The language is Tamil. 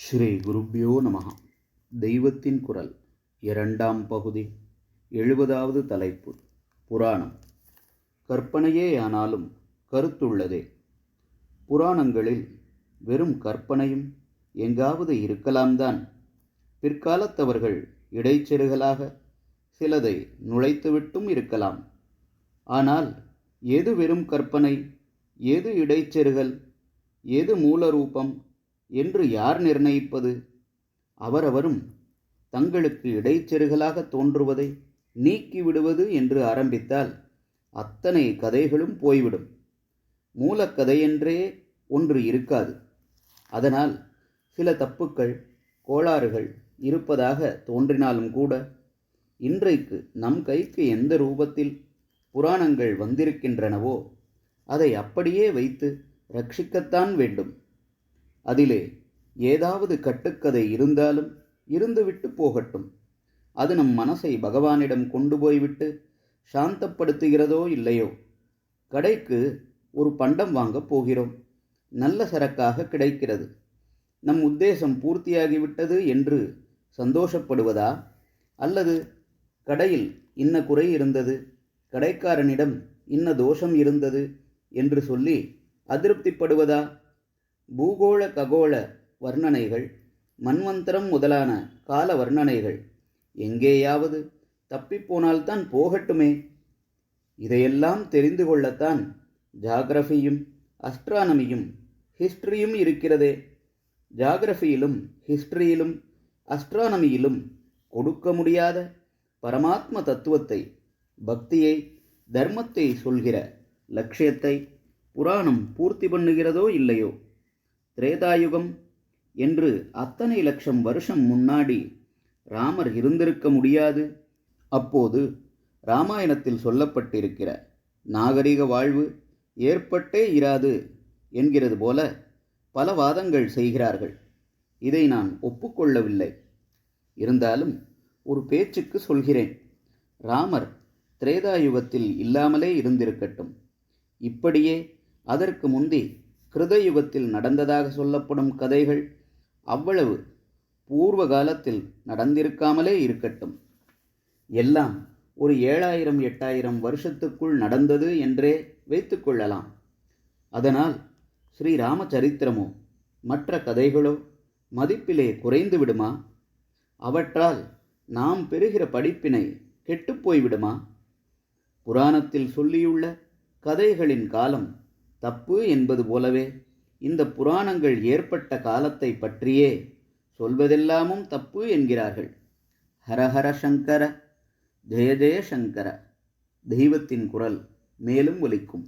ஸ்ரீ குருப்பியோ நமகா தெய்வத்தின் குரல் இரண்டாம் பகுதி எழுபதாவது தலைப்பு புராணம். கற்பனையே ஆனாலும் கருத்துள்ளதே. புராணங்களில் வெறும் கற்பனையும் எங்காவது இருக்கலாம்தான். பிற்காலத்தவர்கள் இடைச்செருகலாக சிலதை நுழைத்துவிட்டும் இருக்கலாம். ஆனால் எது வெறும் கற்பனை எது இடைச்செருகல் எது மூலரூபம் என்று யார் நிர்ணயிப்பது? அவரவரும் தங்களுக்கு இடைச்செருகலாக தோன்றுவதை நீக்கிவிடுவது என்று ஆரம்பித்தால் அத்தனை கதைகளும் போய்விடும். மூலக்கதையென்றே ஒன்று இருக்காது. அதனால் சில தப்புக்கள் கோளாறுகள் இருப்பதாக தோன்றினாலும் கூட இன்றைக்கு நம் கைக்கு எந்த ரூபத்தில் புராணங்கள் வந்திருக்கின்றனவோ அதை அப்படியே வைத்து ரட்சிக்கத்தான் வேண்டும். அதிலே ஏதாவது கட்டுக்கதை இருந்தாலும் இருந்துவிட்டு போகட்டும். அது நம் மனசை பகவானிடம் கொண்டு போய்விட்டு சாந்தப்படுத்துகிறதோ இல்லையோ? கடைக்கு ஒரு பண்டம் வாங்கப் போகிறோம். நல்ல சரக்காக கிடைக்கிறது. நம் உத்தேசம் பூர்த்தியாகிவிட்டது என்று சந்தோஷப்படுவதா? அல்லது கடையில் இன்ன குறை இருந்தது? கடைக்காரனிடம் இன்ன தோஷம் இருந்தது? என்று சொல்லி அதிருப்திப்படுவதா? பூகோள ககோள வர்ணனைகள் மன்வந்தரம் முதலான கால வர்ணனைகள். எங்கேயாவது தப்பிப்போனால்தான் போகட்டுமே. இதையெல்லாம் தெரிந்து கொள்ளத்தான் ஜாகிரஃபியும் அஸ்ட்ரானமியும் ஹிஸ்ட்ரியும் இருக்கிறதே. ஜாகிரஃபியிலும் ஹிஸ்ட்ரியிலும் அஸ்ட்ரானமியிலும் கொடுக்க முடியாத பரமாத்ம தத்துவத்தை பக்தியை தர்மத்தை சொல்கிற லட்சியத்தை புராணம் பூர்த்தி பண்ணுகிறதோ இல்லையோ? திரேதாயுகம் என்று அத்தனை லட்சம் வருஷம் முன்னாடி ராமர் இருந்திருக்க முடியாது. அப்போது ராமாயணத்தில் சொல்லப்பட்டிருக்கிற நாகரிக வாழ்வு ஏற்பட்டே இராது என்கிறது போல பல வாதங்கள் செய்கிறார்கள். இதை நான் ஒப்புக்கொள்ளவில்லை. இருந்தாலும் ஒரு பேச்சுக்கு சொல்கிறேன். ராமர் திரேதாயுகத்தில் இல்லாமலே இருந்திருக்கட்டும். இப்படியே அதற்கு முந்தி கிருதயுகத்தில் நடந்ததாக சொல்லப்படும் கதைகள் அவ்வளவு பூர்வ காலத்தில் நடந்திருக்காமலே இருக்கட்டும். எல்லாம் ஒரு ஏழாயிரம் எட்டாயிரம் வருஷத்துக்குள் நடந்தது என்றே வைத்துக்கொள்ளலாம் அதனால் ஸ்ரீராமச்சரித்திரமோ மற்ற கதைகளோ மதிப்பிலே குறைந்து விடுமா? அவற்றால் நாம் பெறுகிற படிப்பினை கெட்டுப்போய்விடுமா புராணத்தில் சொல்லியுள்ள கதைகளின் காலம் தப்பு என்பது போலவே இந்த புராணங்கள் ஏற்பட்ட காலத்தை பற்றியே சொல்வதெல்லாமும் தப்பு என்கிறார்கள். ஹரஹர சங்கர ஜெய ஜெய சங்கர தெய்வத்தின் குரல் மேலும் ஒலிக்கும்.